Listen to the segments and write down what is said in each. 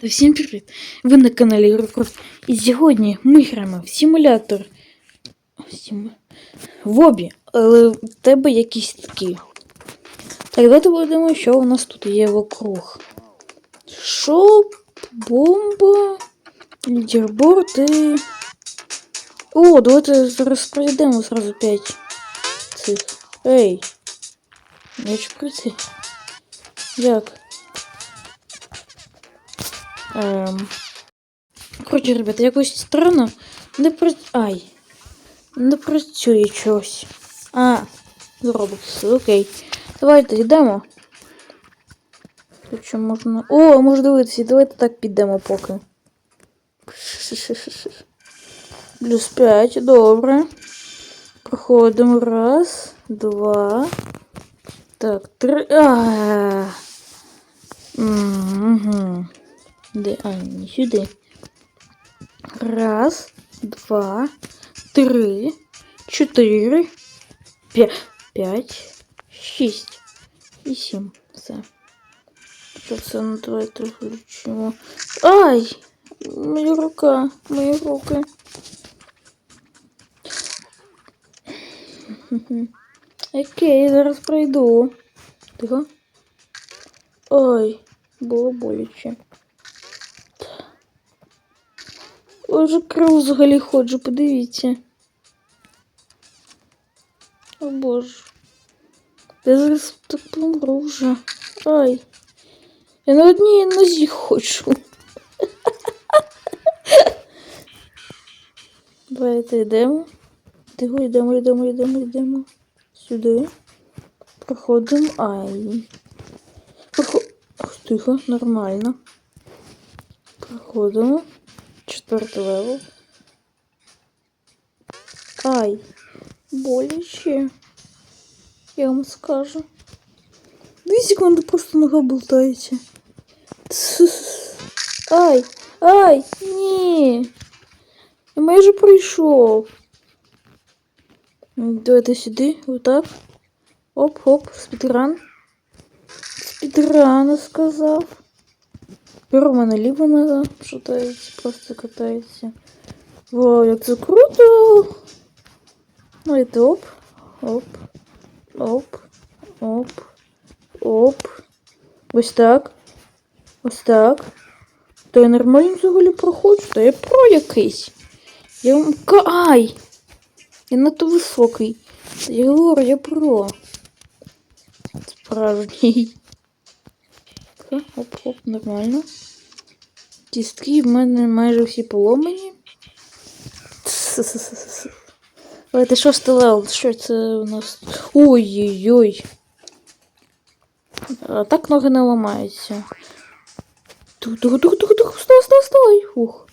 Та всім привіт! Ви на каналі Єврокрофт. І сьогодні ми граємо в симулятор. Сим... В обі, але в тебе якісь такі. Так, давайте будемо, що у нас тут є вокруг. Шоп, бомба, лідерборд і... О, давайте зараз пройдемо зразу 5 цих. Ей! Я хочу пройти. Як? Ем... Коротше, ребята, якось странно. Не про... Ай. Не працює чогось. А, Roblox, окей. Давайте йдемо. Тут що можна. О, можна дивитися, давайте так підемо поки. Плюс 5, добре. Проходимо. Раз, два. Так, три. А. Угу. Де? А, не сюди. Раз, два, три, чотири, п'ять, п'ять, шість і сім. Все. Що це ну давайте включимо. Ай! Моя рука, мої руки. Окей, зараз пройду. Тихо. Ой, було боляче. Уже кров взагалі ходжу, подивіться. О боже. Я зараз так помру вже. Ай. Я на одній нозі ходжу. Давайте йдемо. Тихо, йдемо, йдемо, йдемо, йдемо. Сюди. Проходимо. Ай. Проход... Тихо, нормально. Проходимо. Четвертий левел. Ай, боляче. Я вам скажу. Дві секунди просто нога болтається. Тс. Ай, ай, ні. Я майже прийшов. Давайте сюди, отак. Оп-оп, спідран. Спідран, сказав. У мене ліва нога шатається, просто катається. Вау, як це круто! Ну і оп, оп, оп, оп, оп. Ось так. Ось так. То я нормально взагалі проходжу, то я про якийсь. Я вам Ай! Я надто високий. Я говорю, я про. Справжній. Оп-оп, нормально. Кістки в мене майже всі поломані. Давайте шостий левел. Що це у нас? Ой-ой-ой. А так ноги не ламаються. Тух, тух, тух, тух, тух, вставай, вставай, вставай. Фух.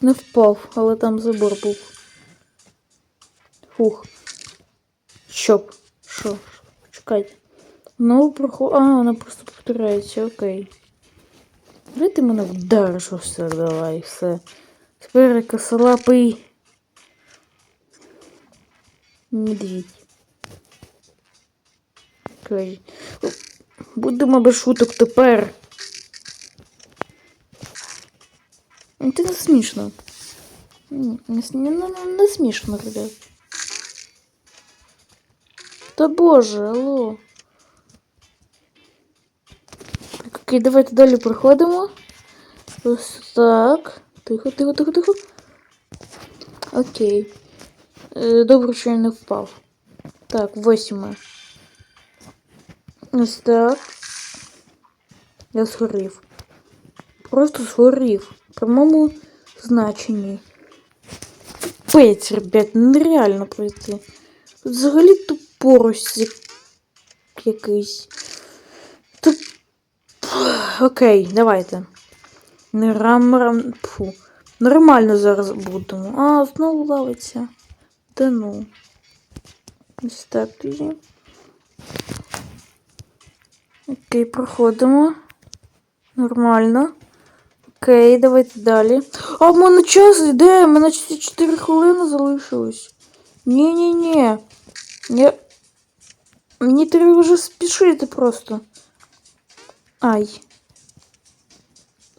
Не впав, але там забор був. Фух. Щоб. Що? Чекайте. Ну, проход... А, вона просто повторяється, окей. Давай ти мене вдариш все, давай, все. Тепер косолапий. Медведь. Окей. Будемо без шуток тепер. Ну, Це не смішно. Не, не, не, не смішно, ребят. Та боже, алло. Так, Окей, давайте далі проходимо. Ось так. Тихо, тихо, тихо, тихо. Окей. Е, Добре, що я не впав. Так, восьме. Ось так. Я згорів. Просто згорів. Прямому значенні. Пець, ребят, нереально пройти. Взагалі тупорось як- якийсь. Окей, давайте. Не рам, рам. Фу. Нормально зараз будемо. А, знову лавиться. Та ну. Ось. Окей, проходимо. Нормально. Окей, давайте далі. А в мене час йде, в мене 4 хвилини залишилось. Ні-ні-ні. Я... Мені треба вже спішити просто. Ай.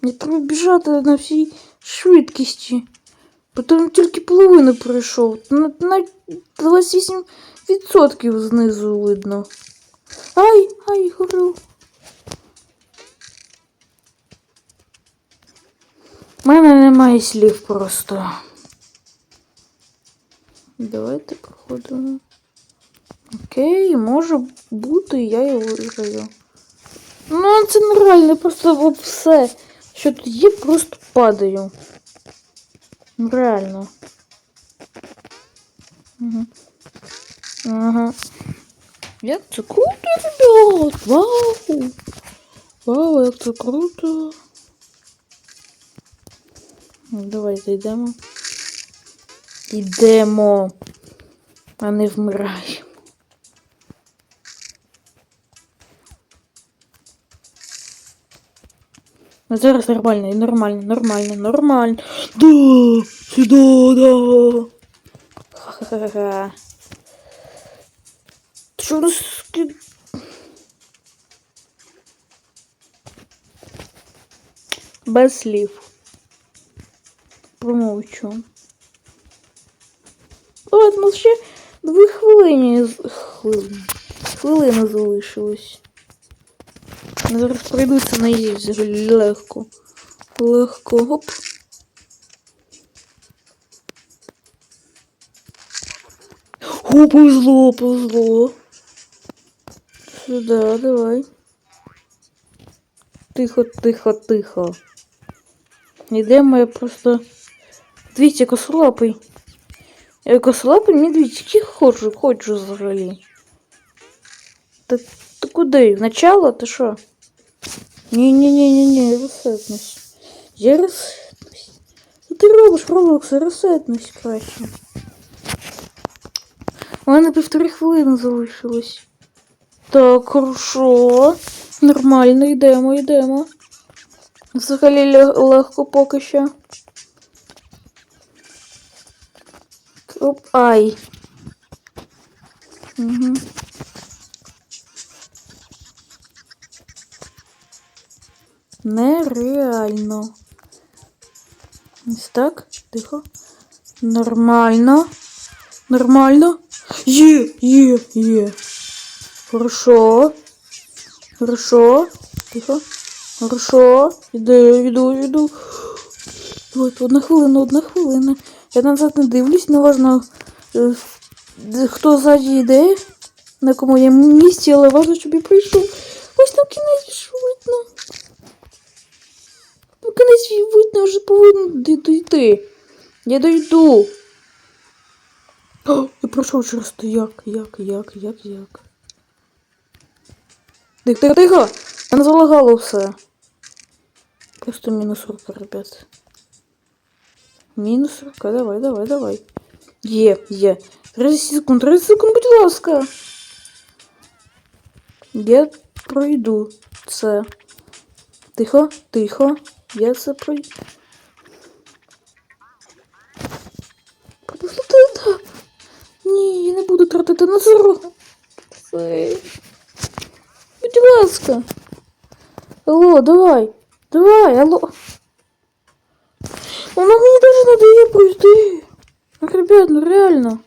Мені треба біжати на всій швидкості. Потім тільки половину пройшов. На, на 28% знизу видно. Ай, ай, горю. У мене немає слів просто. Давайте проходимо. Окей, може бути, я його виграю. Ну, це нереально, просто все, що є, просто падаю. Ну, Реально. Угу. Ага. Як це круто, ребят! Вау! Вау, як це круто! Ну, Давайте йдемо. Йдемо, а не вмираємо. Зараз нормально, нормально, нормально, нормально. Да, сюда, да. Ха-ха-ха. Що у нас? Без слів. Промовчу. Ну ще дві Хвилини. Хвилини залишилось. Зараз пройдуться на взагалі легко. Легко. Гоп. О, повезло, повезло. Сюда, давай. Тихо, тихо, тихо. Йдемо я просто. Дивіться, косолапий. Я косолапий медведь, який ходжу, ходжу взагалі. Та ти куди? В начало? Ти що? Ні-ні-ні-ні-ні, ресетнусь. Я ресетнусь. Що ти робиш, Роблокс? Ресетнусь краще. У мене півтори хвилини залишилось. Так, хорошо. Нормально, йдемо, йдемо. Взагалі лег- легко поки що. Оп, ай. Угу. Нереально. Ось так, тихо. Нормально. Нормально. Є, є, є. Хорошо. Хорошо. Тихо. Хорошо. Іду, іду, іду. От, одна хвилина, одна хвилина. Я назад не дивлюсь, неважно, е, хто ззаді йде, на якому я місці, але важно, щоб я прийшов. Ось там кінець ж видно. Ну, кінець видно, вже повинен дійти. Я дойду. О, я пройшов через то. Як, як, як, як, як. Тихо, тихо, тихо! Мене залагало все. Просто мінус рука, ребят. Мінус рука, давай, давай, давай. Є, є. 30 секунд, 30 секунд, будь ласка. Я пройду це. Тихо, тихо. Я це пройду. Пропустити етап. Ні, я не буду тратити на зеро. Це. Будь ласка. Алло, давай. Давай, алло. Вона мені даже не дає пройти. Ну, ребят, ну реально.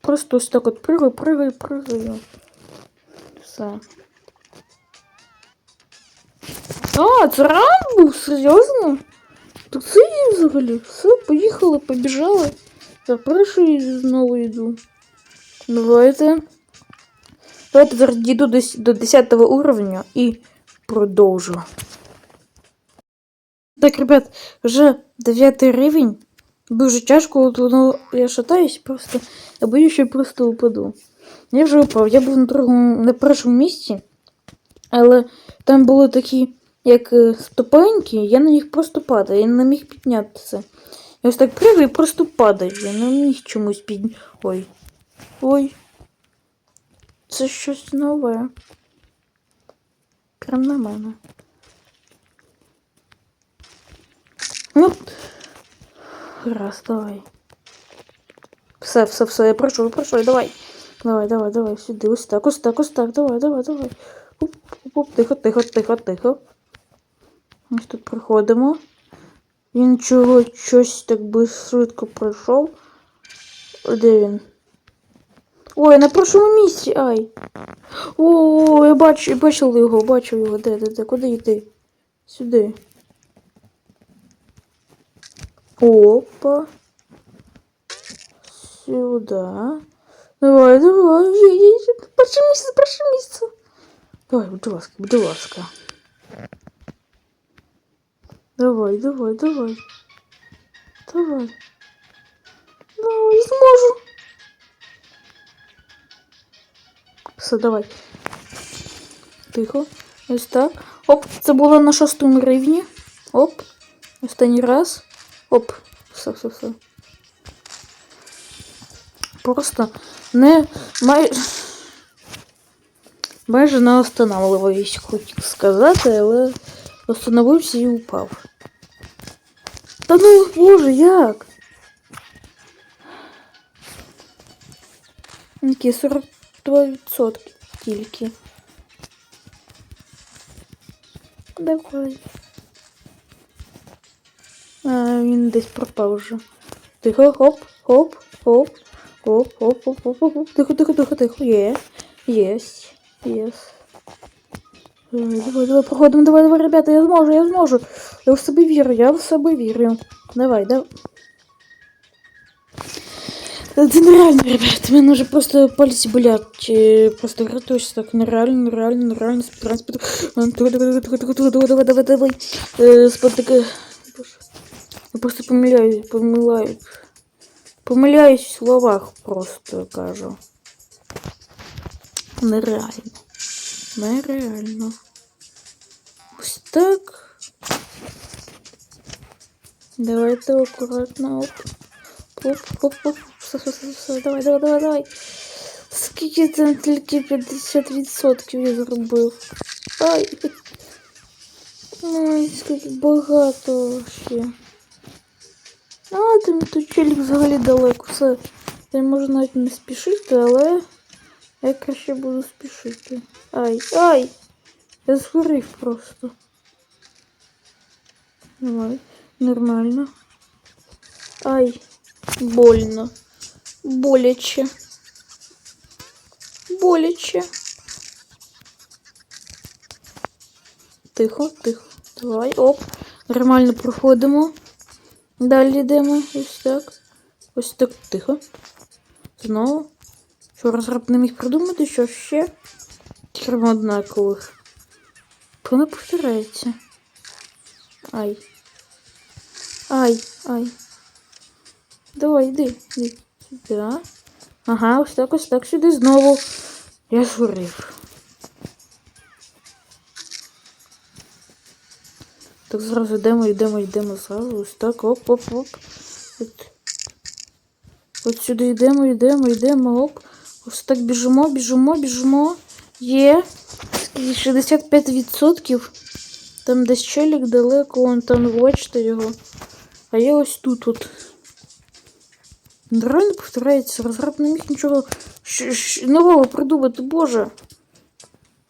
Просто ось так от прыгаю, прыгаю, прыгаю. Все. А, це раунд був? Серйозно? Так це є взагалі. Все, поїхали, побіжали. Перший знову йду. Давайте. Давайте зараз дійду до, 10 уровня і продовжу. Так, ребят, вже 9 рівень. Дуже тяжко, от воно я шатаюсь просто. Я боюсь, що просто упаду. Я вже упав. Я був на другому, на першому місці, але там були такі, як е, ступеньки, я на них просто падаю, я не міг піднятися. Я ось так пригаю і просто падаю. Я не міг чомусь під. Ой. Ой. Це щось нове. Прям на мене. Ну. Раз, давай. Все, все, все, я прошу, прошу, давай. Давай, давай, давай, сюди, ось так, ось так, ось так, давай, давай, давай. Оп, оп, тихо, тихо, тихо, тихо. Ось тут приходимо. Він чого щось так би швидко пройшов. Де він? Ой, на першому місці, ай. О, я бачу, я бачив його, бачив його. Де, де, де, куди йти? Сюди. Опа. Сюда. Давай, давай. Перше місце, перше місце. Давай, будь ласка, будь ласка. Давай, давай, давай. Давай. Давай, зможу. Все, давай. Тихо. Ось так. Оп, це було на шостому рівні. Оп. Останній раз. Оп. Все, все, все. Просто не май... майже не останавливаюсь, хотів сказати, але остановився і упав. Та ну боже, як? Які 42% тільки. Давай. А, він десь пропав вже. Тихо, хоп, хоп, хоп, хоп, хоп, хоп, хоп, хоп, хоп. Тихо, тихо, тихо, тихо. Є. Єсть. Єс. Давай, давай, проходимо, давай, давай, ребята, я зможу, я зможу. Я в себе вірю, я в себе вірю. Давай, давай. Це нереально, ребят. У мене вже просто пальці болять. Просто гратуюсь так нереально, нереально, нереально. Транспорт. Давай, давай, давай, давай. Е. Боже. Я просто помиляюсь, помиляюсь. Помиляюсь в словах просто кажу. Нереально. Нереально. Ось так. Давайте акуратно. Оп. Оп, оп, оп. Все, все, все, все. Давай, давай, давай, давай. Скільки там тільки 50% я зробив. Ай. Ой, скільки багато ще. А, там тут челік взагалі далеко. Все. Я можу навіть не спішити, але я краще буду спішити. Ай, ай! Я згорів просто. Давай, нормально. Ай, больно. Боляче. Боляче. Тихо, тихо. Давай, оп. Нормально проходимо. Далі йдемо. Ось так. Ось так тихо. Знову. Що розраб не міг придумати, що ще? Крім однакових. Воно повторяється. Ай. Ай, ай. Давай, йди, йди. Сюди. Ага, ось так, ось так сюди знову. Я згорів. Так зразу йдемо, йдемо, йдемо зразу. Ось так, оп, оп, оп. От, от сюди йдемо, йдемо, йдемо, оп. Ось так біжимо, біжимо, біжимо. Є. 65%. Там десь челік далеко, вон там бачите його. А я ось тут от. Реально повторяється, розраб не міг нічого щ- щ- нового придумати, боже.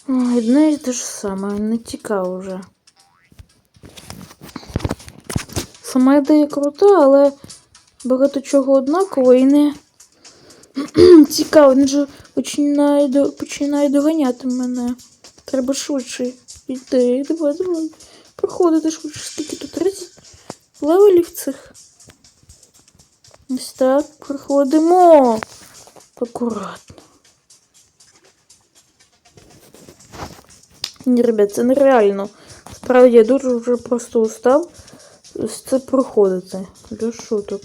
Ой, одне і те ж саме, не цікаво вже. Сама ідея крута, але багато чого однаково і не цікаво. Він же починає, починає доганяти мене. Треба швидше йти. Давай, давай. Проходити швидше, скільки тут 30 левелів цих. Ось так, проходимо. Акуратно. Ні, ребят, це нереально. Справді, я дуже вже просто устав це проходити. Для шуток.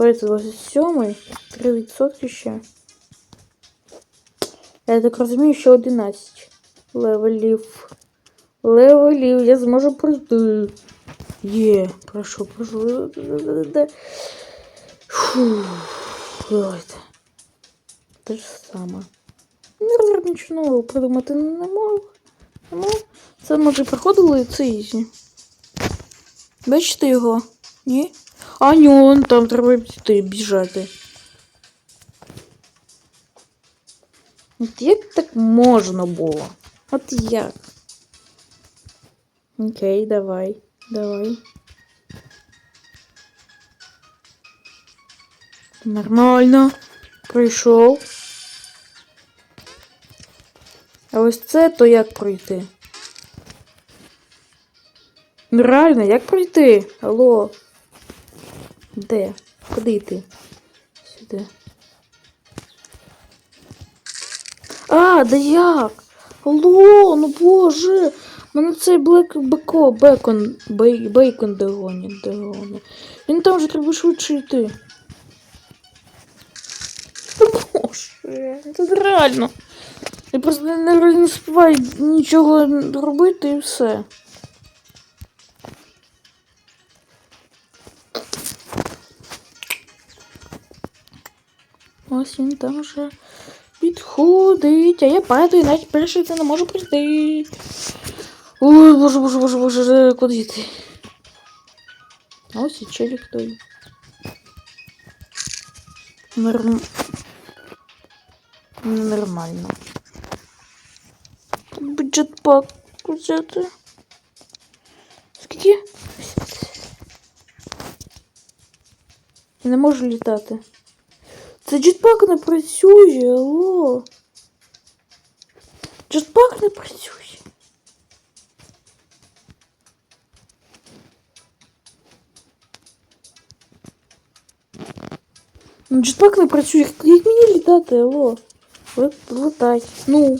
Давайте 27 3% ще. Я так розумію, що 11 левелів. Левелів, я зможу пройти. Є, прошу, прошу. Фу, давайте. Те ж саме. Не розроб нічого нового придумати не можу. Можу. Це може проходило і це ізі. Бачите його? Ні? А ні, он там треба йти, біжати. От як так можна було? От як? Окей, давай, давай. Нормально. Пройшов. А ось це то як пройти? Ну реально, як пройти? Алло. Де? Куди йти? Сюди. А, да як? Алло, ну боже. Мене цей блек беко, бекон, бей, бейкон догонить, догонить. Він там вже треба швидше йти. Боже, це реально. Я просто не, не, не співаю нічого робити і все. Ось він там вже підходить, а я падаю, навіть перший це не можу прийти. Ой, боже, боже, боже, боже, куди йти? А ось і челік той. Норм... Нормально. Тут би джетпак взяти. Скільки? Я не можу літати. Це джетпак не працює, алло. Джетпак не працює. Ну, Джетпак не працює. Як як мені літати, алло? Ви- Летай. Ну.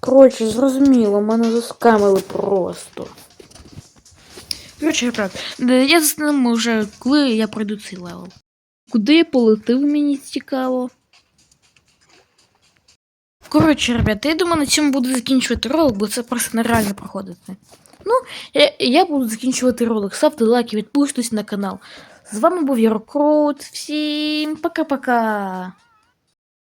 Коротше, зрозуміло, мене заскамили просто. Коротше, я прав. Е, Я заснемо вже, коли я пройду цей левел. Куди я полетив, мені цікаво. Коротше, ребята, я думаю, на цьому буду закінчувати ролик, бо це просто нереально проходити. Ну, я, я буду закінчувати ролик. Ставте лайки, підписуйтесь на канал. З вами був Єрокрут. Всім пока-пока.